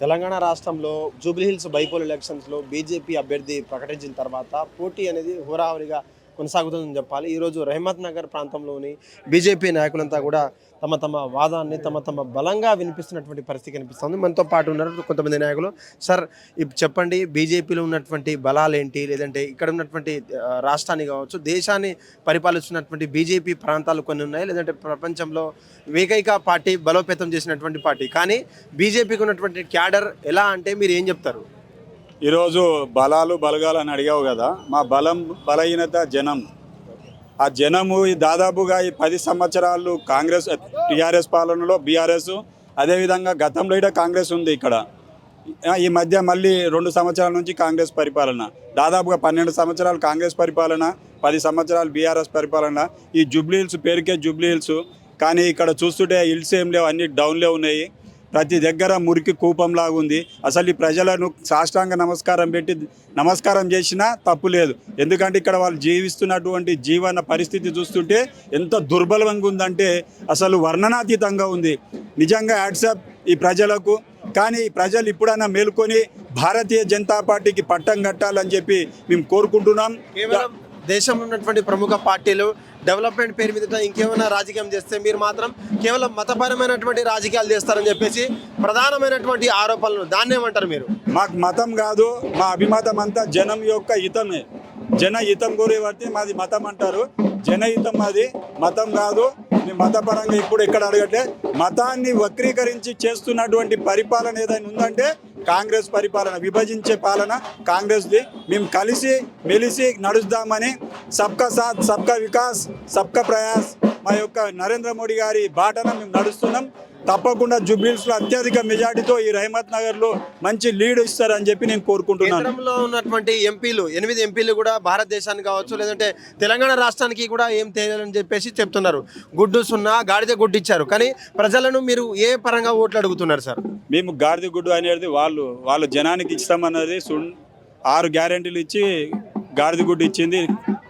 తెలంగాణ రాష్ట్రంలో జూబ్లీహిల్స్ బైపోల్ ఎలక్షన్స్లో బీజేపీ అభ్యర్థి ప్రకటించిన తర్వాత పోటీ అనేది హోరాహోరీగా కొనసాగుతుందని చెప్పాలి. ఈరోజు రహమత్ నగర్ ప్రాంతంలోని బీజేపీ నాయకులంతా కూడా తమ తమ వాదాన్ని తమ తమ బలంగా వినిపిస్తున్నటువంటి పరిస్థితి కనిపిస్తుంది. మనతో పాటు ఉన్నారు కొంతమంది నాయకులు. సార్ ఇప్పుడు చెప్పండి బీజేపీలో ఉన్నటువంటి బలాలు ఏంటి? లేదంటే ఇక్కడ ఉన్నటువంటి రాష్ట్రాన్ని కావచ్చు దేశాన్ని పరిపాలిస్తున్నటువంటి బీజేపీ ప్రాంతాలు కొన్ని ఉన్నాయి. లేదంటే ప్రపంచంలో ఏకైక పార్టీ బలోపేతం చేసినటువంటి పార్టీ. కానీ బీజేపీకి ఉన్నటువంటి క్యాడర్ ఎలా అంటే మీరు ఏం చెప్తారు? ఈరోజు బలాలు బలగాలు అని అడిగావు కదా మా బలం బలహీనత జనం. ఆ జనము దాదాపుగా ఈ పది సంవత్సరాలు కాంగ్రెస్ టీఆర్ఎస్ పాలనలో బీఆర్ఎస్ అదేవిధంగా గతంలో ఇక్కడ కాంగ్రెస్ ఉంది ఇక్కడ. ఈ మధ్య మళ్ళీ రెండు సంవత్సరాల నుంచి కాంగ్రెస్ పరిపాలన. దాదాపుగా పన్నెండు సంవత్సరాలు కాంగ్రెస్ పరిపాలన పది సంవత్సరాలు బీఆర్ఎస్ పరిపాలన. ఈ జూబ్లీ హిల్స్ పేరుకే జూబ్లీ హిల్స్ కానీ ఇక్కడ చూస్తుంటే హిల్స్ ఏం లేవు అన్ని డౌన్లే ఉన్నాయి. ప్రతి దగ్గర మురికి కూపంలాగా ఉంది. అసలు ఈ ప్రజలను సాష్టాంగ నమస్కారం పెట్టి నమస్కారం చేసినా తప్పు లేదు. ఎందుకంటే ఇక్కడ వాళ్ళు జీవిస్తున్నటువంటి జీవన పరిస్థితి చూస్తుంటే ఎంత దుర్బలంగా ఉందంటే అసలు వర్ణనాతీతంగా ఉంది. నిజంగా యాడ్సప్ ఈ ప్రజలకు కానీ ఈ ప్రజలు ఇప్పుడైనా మేల్కొని భారతీయ జనతా పార్టీకి పట్టం కట్టాలని చెప్పి మేము కోరుకుంటున్నాం. దేశంలో ఉన్నటువంటి ప్రముఖ పార్టీలు డెవలప్మెంట్ పేరు మీద ఇంకేమైనా రాజకీయం చేస్తే మీరు మాత్రం కేవలం మతపరమైనటువంటి రాజకీయాలు చేస్తారని చెప్పేసి ప్రధానమైనటువంటి ఆరోపణలు దాన్నేమంటారు మీరు? మాకు మతం కాదు మా అభిమతం అంతా జనం యొక్క హితమే. జన హితం కోరేవాడితే మాది మతం అంటారు. జనహితం మాది మతం కాదు మేము మతపరంగా ఇప్పుడు ఎక్కడ అడగట్లే. మతాన్ని వక్రీకరించి చేస్తున్నటువంటి పరిపాలన ఏదైనా ఉందంటే కాంగ్రెస్ పరిపాలన విభజించే పాలన కాంగ్రెస్ది. మేము కలిసి మెలిసి నడుస్తామని సబ్కా సాత్ సబ్కా వికాస్ సబ్కా ప్రయాస్ మా యొక్క నరేంద్ర మోడీ గారి బాటన మేము నడుస్తున్నాం. తప్పకుండా జుబ్లీస్లో అత్యధిక మెజార్టీతో ఈ రహమత్ నగర్లో మంచి లీడ్ ఇస్తారని చెప్పి నేను కోరుకుంటున్నాను. కేంద్రంలో ఉన్నటువంటి ఎంపీలు ఎనిమిది ఎంపీలు కూడా భారతదేశానికి కావచ్చు లేదంటే తెలంగాణ రాష్ట్రానికి కూడా ఏం తేలని చెప్పేసి చెప్తున్నారు. గుడ్డు సున్నా గాడిద గుడ్డు ఇచ్చారు. కానీ ప్రజలను మీరు ఏ పరంగా ఓట్లు అడుగుతున్నారు సార్? మేము గాడిద గుడ్డు అనేది వాళ్ళు వాళ్ళు జనానికి ఇస్తామన్నది ఆరు గ్యారెంటీలు ఇచ్చి గాడిద గుడ్డు ఇచ్చింది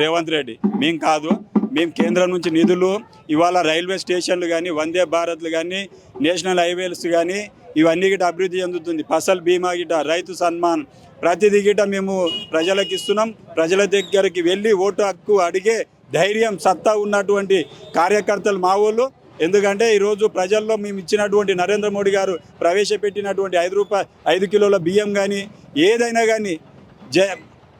రేవంత్ రెడ్డి. మేము కాదు. మేము కేంద్రం నుంచి నిధులు ఇవాళ రైల్వే స్టేషన్లు కానీ వందే భారత్లు కానీ నేషనల్ హైవేస్ కానీ ఇవన్నీ గిట అభివృద్ధి చెందుతుంది. ఫసల్ బీమా గిట రైతు సన్మాన్. ప్రతిదీ గిట మేము ప్రజలకు ఇస్తున్నాం. ప్రజల దగ్గరికి వెళ్ళి ఓటు హక్కు అడిగే ధైర్యం సత్తా ఉన్నటువంటి కార్యకర్తలు మా వాళ్ళు. ఎందుకంటే ఈరోజు ప్రజల్లో మేము ఇచ్చినటువంటి నరేంద్ర మోడీ గారు ప్రవేశపెట్టినటువంటి ఐదు రూపాయ ఐదు కిలోల బియ్యం కానీ ఏదైనా కానీ జ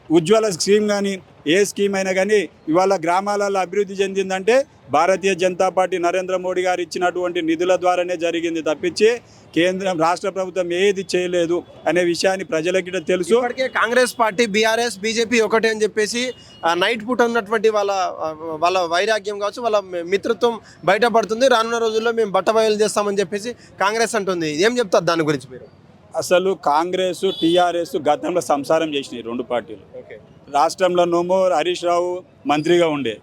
ఉజ్వల స్కీమ్ కానీ ఏ స్కీమ్ అయినా కానీ ఇవాళ గ్రామాలలో అభివృద్ధి చెందిందంటే భారతీయ జనతా పార్టీ నరేంద్ర మోడీ గారు ఇచ్చినటువంటి నిధుల ద్వారానే జరిగింది తప్పించి కేంద్రం రాష్ట్ర ప్రభుత్వం ఏది చేయలేదు అనే విషయాన్ని ప్రజలకి తెలుసు. ఇప్పటికే కాంగ్రెస్ పార్టీ బీఆర్ఎస్ బీజేపీ ఒకటే అని చెప్పేసి నైట్ పూట ఉన్నటువంటి వాళ్ళ వాళ్ళ వైరాగ్యం కావచ్చు వాళ్ళ మిత్రత్వం బయటపడుతుంది. రానున్న రోజుల్లో మేము బట్టబయలు చేస్తామని చెప్పేసి కాంగ్రెస్ అంటుంది. ఏం చెప్తారు దాని గురించి మీరు? అసలు కాంగ్రెస్ టీఆర్ఎస్ గతంలో సంసారం చేసినాయి రెండు పార్టీలు. ఓకే. రాష్ట్రంలోనేమో హరీష్ రావు మంత్రిగా ఉండే.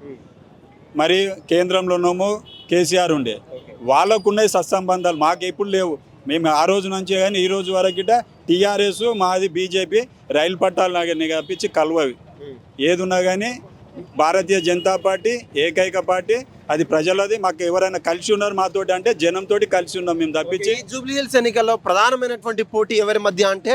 మరి కేంద్రంలోనేమో కేసీఆర్ ఉండే. వాళ్ళకున్నాయి సత్సంబంధాలు మాకు ఎప్పుడు లేవు. మేము ఆ రోజు నుంచే కానీ ఈ రోజు వరకు టీఆర్ఎస్ మాది బీజేపీ రైలు పట్టాలు నాకు కప్పించి కలువవి. ఏదున్నా కానీ భారతీయ జనతా పార్టీ ఏకైక పార్టీ అది ప్రజలది. మాకు ఎవరైనా కలిసి ఉన్నారు మాతోటి అంటే జనంతో కలిసి ఉన్నాం మేము తప్పించి. ఈ జూబ్లీ హిల్స్ ఎన్నికల్లో ప్రధానమైనటువంటి పోటీ ఎవరి మధ్య అంటే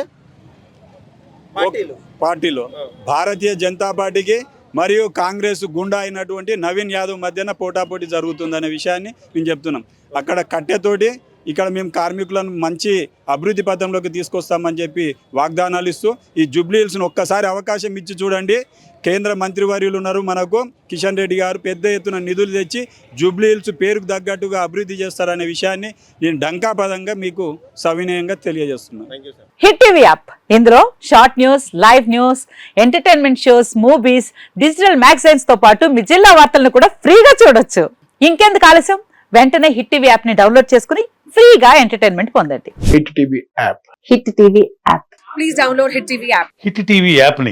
పార్టీలు. భారతీయ జనతా పార్టీకి మరియు కాంగ్రెస్ గుండా అయినటువంటి నవీన్ యాదవ్ మధ్యన పోటాపోటీ జరుగుతుందనే విషయాన్ని మేము చెప్తున్నాం. అక్కడ కట్టెతోటి ఇక్కడ మేము కార్మికులను మంచి అభివృద్ధి పథంలోకి తీసుకొస్తామని చెప్పి వాగ్దానాలు ఇస్తూ ఈ జూబ్లీ హిల్స్ను ఒక్కసారి అవకాశం ఇచ్చి చూడండి. కేంద్ర మంత్రివర్యులు ఉన్నారు. మనకు కిషన్ రెడ్డి గారు పెద్ద ఎత్తున నిధులు తెచ్చి జూబ్లీ హిల్స్ పేరుకు తగ్గట్టుగా అభివృద్ధి చేస్తారనే విషయాన్ని నేను డంకాపదంగా మీకు సవినయంగా తెలియజేస్తున్నాను. Hit TV app. ఇందులో short news live news entertainment shows movies digital మ్యాగజైన్స్తో పాటు మీ జిల్లా వార్తలను కూడా ఫ్రీగా చూడొచ్చు. ఇంకెందుకు ఆలస్యం? వెంటనే హిట్ టీవీ యాప్ని డౌన్లోడ్ చేసుకుని ఫ్రీగా ఎంటర్టైన్మెంట్ పొందండి. Hit TV app. Hit TV app. Please download Hit TV app. Hit TV యాప్ని